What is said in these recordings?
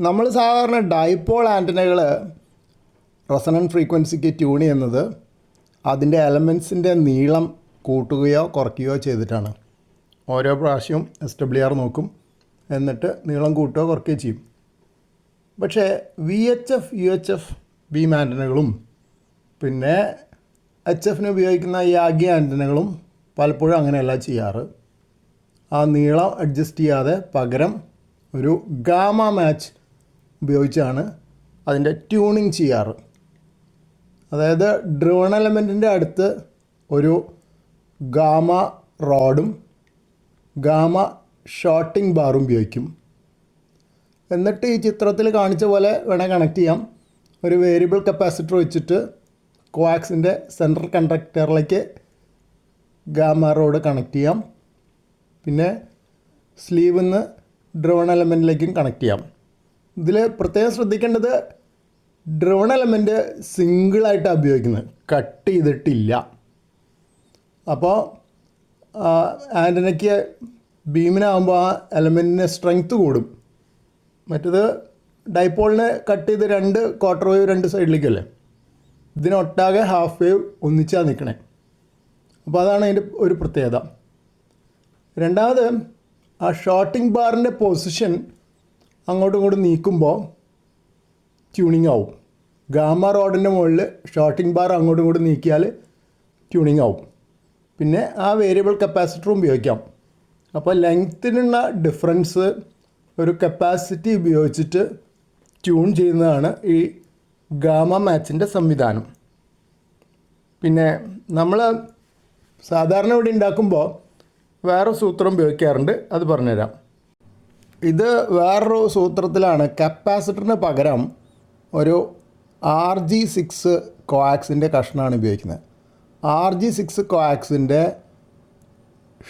നമ്മൾ സാധാരണ ഡൈപോൾ ആന്റനകൾ റെസണൻ ഫ്രീക്വൻസിക്ക് ട്യൂൺ ചെയ്യുന്നത് അതിന്റെ എലമെൻസിന്റെ നീളം കൂട്ടുകയോ കുറയ്ക്കുകയോ ചെയ്തിട്ടാണ്. ഓരോ പ്രാവശ്യവും എസ് ഡബ്ല്യു ആർ നോക്കും. എന്നിട്ട് നീളം കൂട്ടുകയോ കുറയ്ക്കുകയോ ചെയ്യും. പക്ഷേ V H F U H F beam ആന്റനകളും പിന്നെ എച്ച് എഫിന് ഉപയോഗിക്കുന്ന യാഗി ആന്റനകളും പലപ്പോഴും അങ്ങനെയല്ല ചെയ്യാറ്. ആ നീളം അഡ്ജസ്റ്റ് ചെയ്യാതെ പകരം ഒരു ഗാമ മാച്ച് ഉപയോഗിച്ചാണ് അതിന്റെ ട്യൂണിങ് ചെയ്യാറ്. അതായത് ഡ്രോൺ എലമെന്റിന്റെ അടുത്ത് ഒരു ഗാമ റോഡും ഗാമ ഷോട്ടിംഗ് ബാറും ഉപയോഗിക്കും. എന്നിട്ട് ഈ ചിത്രത്തിൽ കാണിച്ച പോലെ വേണേൽ കണക്ട് ചെയ്യാം. ഒരു വേരിയബിൾ കപ്പാസിറ്റർ വെച്ചിട്ട് കോവാക്സിന്റെ സെൻട്രൽ കണ്ടക്ടറിലേക്ക് ഗാമ റോഡ് കണക്ട് ചെയ്യാം. പിന്നെ സ്ലീവിൽ നിന്ന് ഡ്രോൺ എലമെന്റിലേക്കും കണക്ട് ചെയ്യാം. ഇതിൽ പ്രത്യേകം ശ്രദ്ധിക്കേണ്ടത് ഡ്രോൺ എലമെന്റ് സിംഗിളായിട്ടാണ് ഉപയോഗിക്കുന്നത്. കട്ട് ചെയ്തിട്ടില്ല. അപ്പോൾ ആന്റനയ്ക്ക് ബീമിനാകുമ്പോൾ ആ എലമെന്റിന് സ്ട്രെങ്ത്ത് കൂടും. മറ്റത് ഡൈപോളിനെ കട്ട് ചെയ്ത് രണ്ട് ക്വാർട്ടർ വേവ് രണ്ട് സൈഡിലേക്കല്ലേ ഇതിനൊട്ടാകെ ഹാഫ് വേവ് ഒന്നിച്ചാണ് നിൽക്കണേ അപ്പോൾ അതാണ് അതിന്റെ ഒരു പ്രത്യേകത. രണ്ടാമത് ആ ഷോട്ടിംഗ് ബാറിന്റെ പൊസിഷൻ അങ്ങോട്ടും ഇങ്ങോട്ടും നീക്കുമ്പോൾ ട്യൂണിങ് ആവും. ഗാമ റോഡിന്റെ മുകളിൽ ഷോട്ടിംഗ് ബാർ അങ്ങോട്ടും ഇങ്ങോട്ടും നീക്കിയാൽ ട്യൂണിങ് ആവും. പിന്നെ ആ വേരിയബിൾ കപ്പാസിറ്റർ ഉപയോഗിക്കാം. അപ്പോൾ ലെങ്ത്തിനുള്ള ഡിഫറൻസ് ഒരു കപ്പാസിറ്റി ഉപയോഗിച്ചിട്ട് ട്യൂൺ ചെയ്യുന്നതാണ് ഈ ഗാമ മാച്ചിന്റെ സംവിധാനം. പിന്നെ നമ്മൾ സാധാരണ ഇവിടെ ഉണ്ടാക്കുമ്പോൾ വേറെ സൂത്രം ഉപയോഗിക്കാറുണ്ട്. അത് പറഞ്ഞുതരാം. ഇത് വേറൊരു സൂത്രത്തിലാണ്. കപ്പാസിറ്ററിന് പകരം ഒരു ആർ ജി സിക്സ് കോയാക്സിന്റെ കഷ്ണമാണ് ഉപയോഗിക്കുന്നത്. ആർ ജി സിക്സ് കോയാക്സിന്റെ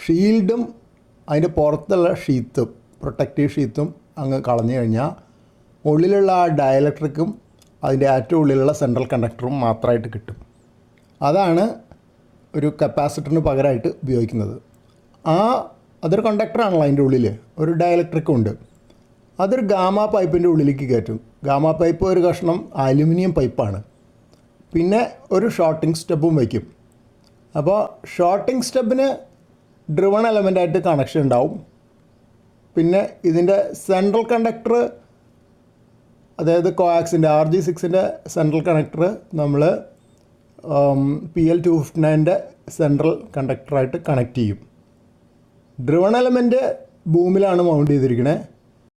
ഷീൽഡും അതിന്റെ പുറത്തുള്ള ഷീത്തും പ്രൊട്ടക്റ്റീവ് ഷീത്തും അങ്ങ് കളഞ്ഞു കഴിഞ്ഞാൽ ഉള്ളിലുള്ള ആ ഡയലക്ട്രിക്കും അതിന്റെ ഏറ്റവും ഉള്ളിലുള്ള സെൻട്രൽ കണ്ടക്ടറും മാത്രമായിട്ട് കിട്ടും. അതാണ് ഒരു കപ്പാസിറ്ററിന് പകരമായിട്ട് ഉപയോഗിക്കുന്നത്. ആ അതൊരു കണ്ടക്ടറാണല്ലോ അതിന്റെ ഉള്ളിൽ ഒരു ഡയലക്ട്രിക്കും ഉണ്ട്. അതൊരു ഗാമ പൈപ്പിന്റെ ഉള്ളിലേക്ക് കയറ്റും. ഗാമ പൈപ്പ് ഒരു കഷ്ണം അലുമിനിയം പൈപ്പാണ് പിന്നെ ഒരു ഷോർട്ടിംഗ് സ്റ്റെപ്പും വയ്ക്കും. അപ്പോൾ ഷോർട്ടിംഗ് സ്റ്റെപ്പിന് ഡ്രിവൺ എലമെന്റായിട്ട് കണക്ഷൻ ഉണ്ടാവും. പിന്നെ ഇതിന്റെ സെൻട്രൽ കണ്ടക്ടർ അതായത് കോയാക്സിന്റെ ആർ ജി സിക്സിന്റെ സെൻട്രൽ കണക്ടർ നമ്മൾ പി എൽ ടു ഫിഫ്റ്റി നയന്റെ സെൻട്രൽ കണ്ടക്ടറായിട്ട് കണക്ട് ചെയ്യും. ഡ്രിവൺ എലമെന്റ് ഭൂമിലാണ് മൗണ്ട് ചെയ്തിരിക്കുന്നത്